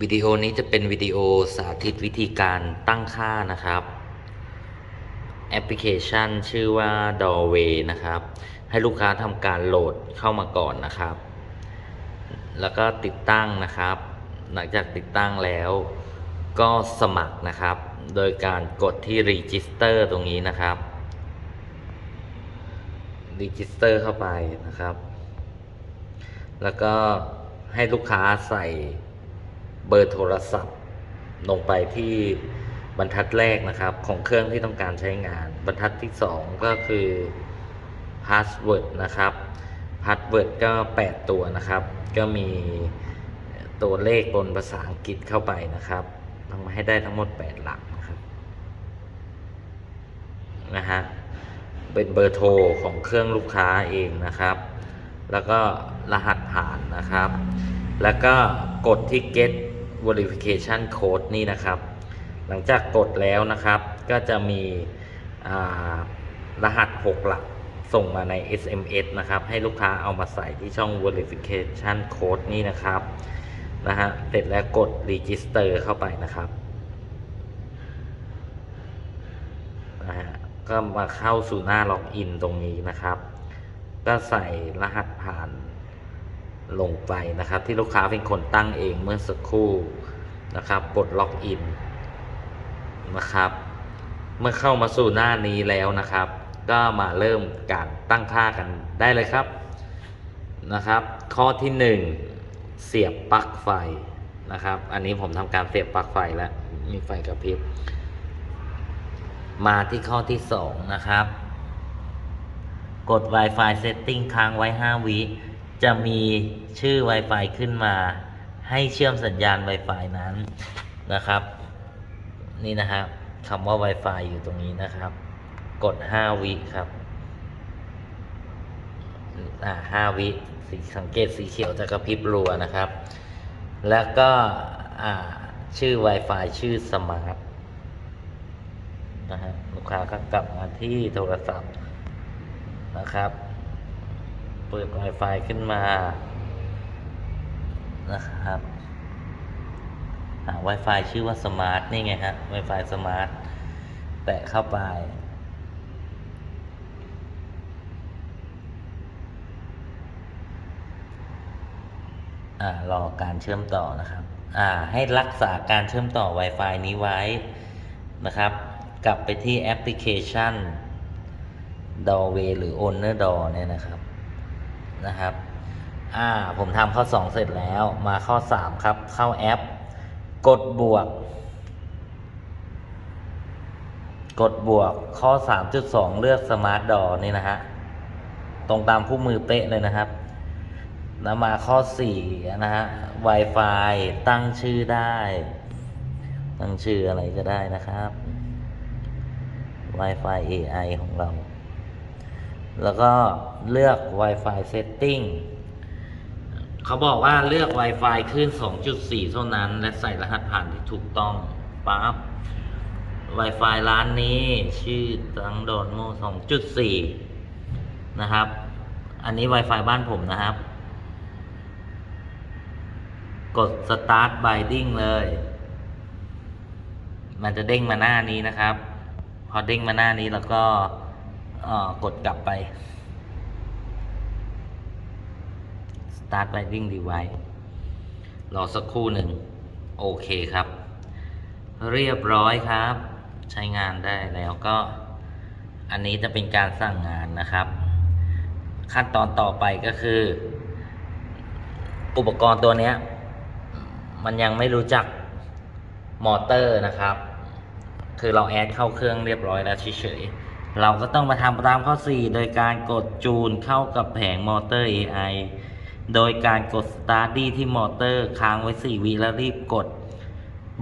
วิดีโอนี้จะเป็นวิดีโอสาธิตวิธีการตั้งค่านะครับ แอปพลิเคชันชื่อว่า Doorway นะครับ ให้ลูกค้าทำการโหลดเข้ามาก่อนนะครับ แล้วก็ติดตั้งนะครับ หลังจากติดตั้งแล้วก็สมัครนะครับ โดยการกดที่ Register ตรงนี้นะครับ Register เข้าไปนะครับ แล้วก็ให้ลูกค้าใส่ เบอร์โทรศัพท์ลงไปที่บรรทัดแรกนะครับ ของเครื่องที่ต้องการใช้งาน บรรทัดที่ 2 ก็คือ Password นะครับ Password ก็ 8 ตัวนะครับ ก็มีตัวเลขบนภาษาอังกฤษเข้าไปนะครับทำมาให้ได้ทั้งหมด 8 หลักนะครับนะฮะเป็นเบอร์โทรของเครื่องลูกค้าเองนะครับ แล้วก็รหัสผ่านนะครับ แล้วก็กดที่ get verification code นี่นะครับ หลังจากกดแล้วนะครับ ก็จะมีรหัส 6 หลักส่งมาใน SMS นะครับ ให้ลูกค้าเอามาใส่ที่ช่อง verification code นี่นะครับ นะฮะ เสร็จแล้วกด register เข้าไปนะครับ นะฮะ ก็มาเข้าสู่หน้าล็อกอินตรงนี้นะครับ ก็ใส่รหัสผ่าน ลงไปนะครับ ที่ลูกค้าเป็นคนตั้งเองเมื่อสักครู่นะครับกดล็อกอินนะครับ เมื่อเข้ามาสู่หน้านี้แล้วนะครับ ก็มาเริ่มการตั้งค่ากันได้เลยครับนะครับ ข้อที่หนึ่งเสียบปลั๊กไฟนะครับ อันนี้ผมทำการเสียบปลั๊กไฟแล้วมีไฟกระพริบมาที่ข้อที่สองนะครับ กด Wi-Fi Setting ค้างไว้ 5 วิ จะมีชื่อ Wi-Fi ขึ้นมา ให้เชื่อมสัญญาณ Wi-Fi นั้นนะครับ นี่นะครับคำว่า Wi-Fi อยู่ตรงนี้นะครับ กด 5 วิครับอ่า5วิสีสังเกตสีเขียวจะกระพริบรัวนะครับ แล้วก็อ่าชื่อ Wi-Fi ชื่อ Smart นะฮะลูกค้าก็กลับมาที่โทรศัพท์นะครับ เปิด Wi-Fi ขึ้นมานะครับหา Wi-Fi ชื่อว่า Smart นี่ไงฮะ Wi-Fi Smart แตะเข้าไป อ่ารอการเชื่อมต่อนะครับ อ่า ให้รักษาการเชื่อมต่อ Wi-Fi นี้ไว้นะครับ กลับไปที่แอปพลิเคชัน Doorway หรือ Owner Door เนี่ยนะครับ นะครับ อ่า ผมทำข้อ 2 เสร็จแล้ว มาข้อ 3 ครับ เข้าแอป กดบวก กดบวกข้อ 3.2 เลือก Smart Door นี่นะฮะ ตรงตามคู่มือเป๊ะเลยนะครับแล้วมาข้อ 4 นะฮะ Wi-Fi ตั้งชื่อได้ ตั้งชื่ออะไรก็ได้นะครับ Wi-Fi AI ของเรา แล้วก็เลือก Wi-Fi Setting เขาบอกว่าเลือก Wi-Fi ขึ้น 2.4 เท่านั้น และใส่รหัสผ่านที่ถูกต้องปั๊บ Wi-Fi ร้านนี้ชื่อตังโดนโม2.4 นะครับ อันนี้ Wi-Fi บ้านผมนะครับ กด Start Binding เลย มันจะเด้งมาหน้านี้นะครับ พอเด้งมาหน้านี้แล้วก็ กดกลับไป Start Binding Device รอสักครู่หนึ่ง โอเคครับ เรียบร้อยครับ ใช้งานได้แล้วก็ อันนี้จะเป็นการสั่งงานนะครับ ขั้นตอนต่อไปก็คือ อุปกรณ์ตัวนี้ มันยังไม่รู้จักมอเตอร์นะครับ คือเราแอดเข้าเครื่องเรียบร้อยแล้วเฉยๆ เราก็ต้องมาทำตามข้อ 4 โดยการกดจูนเข้ากับแผงมอเตอร์ AI โดยการกด Start ดี้ที่มอเตอร์ค้างไว้ 4 วิแล้วรีบกด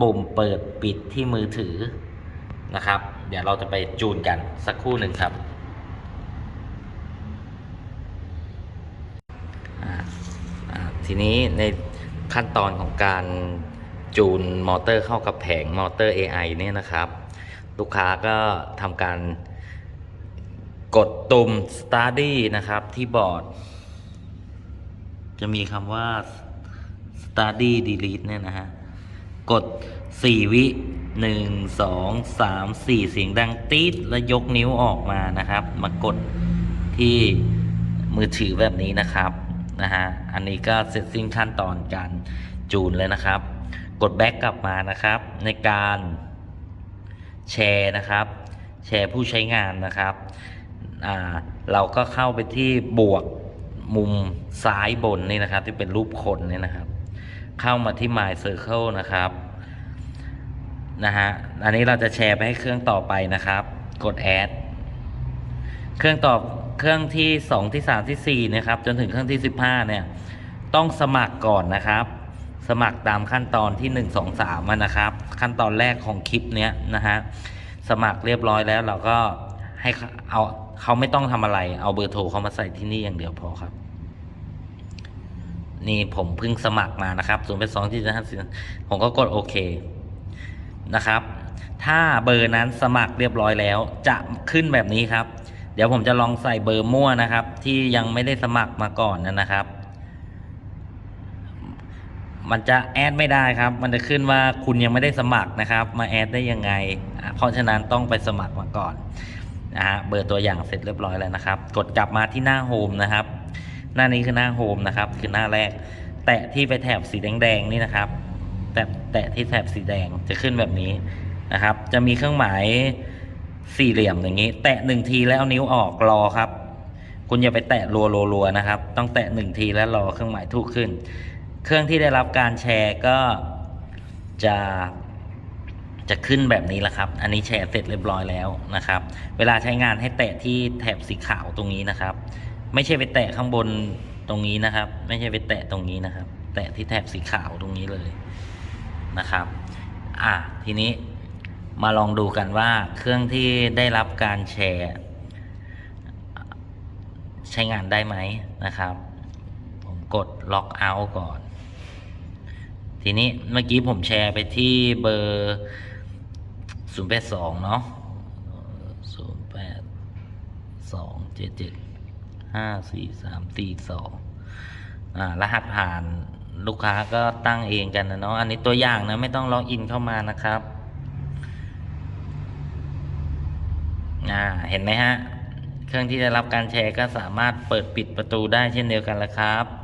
ปุ่มเปิดปิดที่มือถือนะครับ เดี๋ยวเราจะไปจูนกันสักครู่หนึ่งครับ ทีนี้ในขั้นตอนของการจูนมอเตอร์เข้ากับแผงมอเตอร์ AI เนี่ยนะครับ ลูกค้าก็ทำการ กดตุ่ม Study นะครับ ที่บอร์ด จะมีคำว่า Study Delete เนี่ยนะฮะ กดสี่วิหนึ่งสองสามสี่เสียงดังตีดแล้วยกนิ้วออกมานะครับ มากดที่มือถือแบบนี้นะครับนะฮะอันนี้ก็เสร็จสิ้นขั้นตอนการจูนเลยนะครับ กดแบ็กกลับมานะครับ ในการแชร์นะครับ แชร์ผู้ใช้งานนะครับ เราก็เข้าไปที่บวกมุมซ้ายบนนี่นะครับ ที่เป็นรูปคนนี่นะครับ เข้ามาที่ My Circle นะครับนะฮะอันนี้เราจะแชร์ไปให้เครื่องต่อไปนะครับ กด add เครื่องต่อเครื่องที่ 2 ที่ 3 ที่ 4 นะครับ จนถึงเครื่องที่ 15 เนี่ย ต้องสมัครก่อนนะครับ สมัครตามขั้นตอนที่ 1 2 3อะนะครับ ขั้นตอนแรกของคลิปเนี้ยนะฮะสมัครเรียบร้อยแล้วเราก็ให้เอา เขาไม่ต้องทำอะไร เอาเบอร์โทรเขามาใส่ที่นี่อย่างเดียวพอครับ นี่ผมเพิ่งสมัครมานะครับศูนย์เป็นสองที่จะห้าสิบผมก็กดโอเคนะครับ ถ้าเบอร์นั้นสมัครเรียบร้อยแล้ว จะขึ้นแบบนี้ครับ เดี๋ยวผมจะลองใส่เบอร์มั่วนะครับ ที่ยังไม่ได้สมัครมาก่อนนะครับ มันจะแอดไม่ได้ครับ มันจะขึ้นว่าคุณยังไม่ได้สมัครนะครับ มาแอดได้ยังไง เพราะฉะนั้นต้องไปสมัครมาก่อน นะฮะเบอร์ตัวอย่างเสร็จเรียบร้อยแล้วนะครับ กดกลับมาที่หน้าโฮมนะครับ หน้านี้คือหน้าโฮมนะครับ คือหน้าแรก แตะที่ไปแถบสีแดงๆนี่นะครับ แตะแตะที่แถบสีแดงจะขึ้นแบบนี้นะครับ จะมีเครื่องหมายสี่เหลี่ยมอย่างนี้ แตะหนึ่งทีแล้วเอานิ้วออกรอครับ คุณอย่าไปแตะรัวๆๆนะครับ ต้องแตะหนึ่งทีแล้วรอเครื่องหมายถูกขึ้น เครื่องที่ได้รับการแชร์ก็จะ จะขึ้นแบบนี้แหละครับ อันนี้แชร์เสร็จเรียบร้อยแล้วนะครับ เวลาใช้งานให้แตะที่แถบสีขาวตรงนี้นะครับ ไม่ใช่ไปแตะข้างบนตรงนี้นะครับ ไม่ใช่ไปแตะตรงนี้นะครับ แตะที่แถบสีขาวตรงนี้เลยนะครับ อะทีนี้มาลองดูกันว่าเครื่องที่ได้รับการแชร์ใช้งานได้ไหมนะครับ ผมกดล็อกเอาท์ก่อน ทีนี้เมื่อกี้ผมแชร์ไปที่เบอร์ 0 8 2เนาะ0 8 2 7 7 5 4 3 4 2อ่ารหัสผ่านลูกค้าก็ตั้งเองกันนะเนาะอันนี้ตัวอย่างนะไม่ต้องล็อกอินเข้ามานะครับอ่าเห็นไหมฮะ เครื่องที่ได้รับการแชร์ก็สามารถเปิดปิดประตูได้เช่นเดียวกันละครับ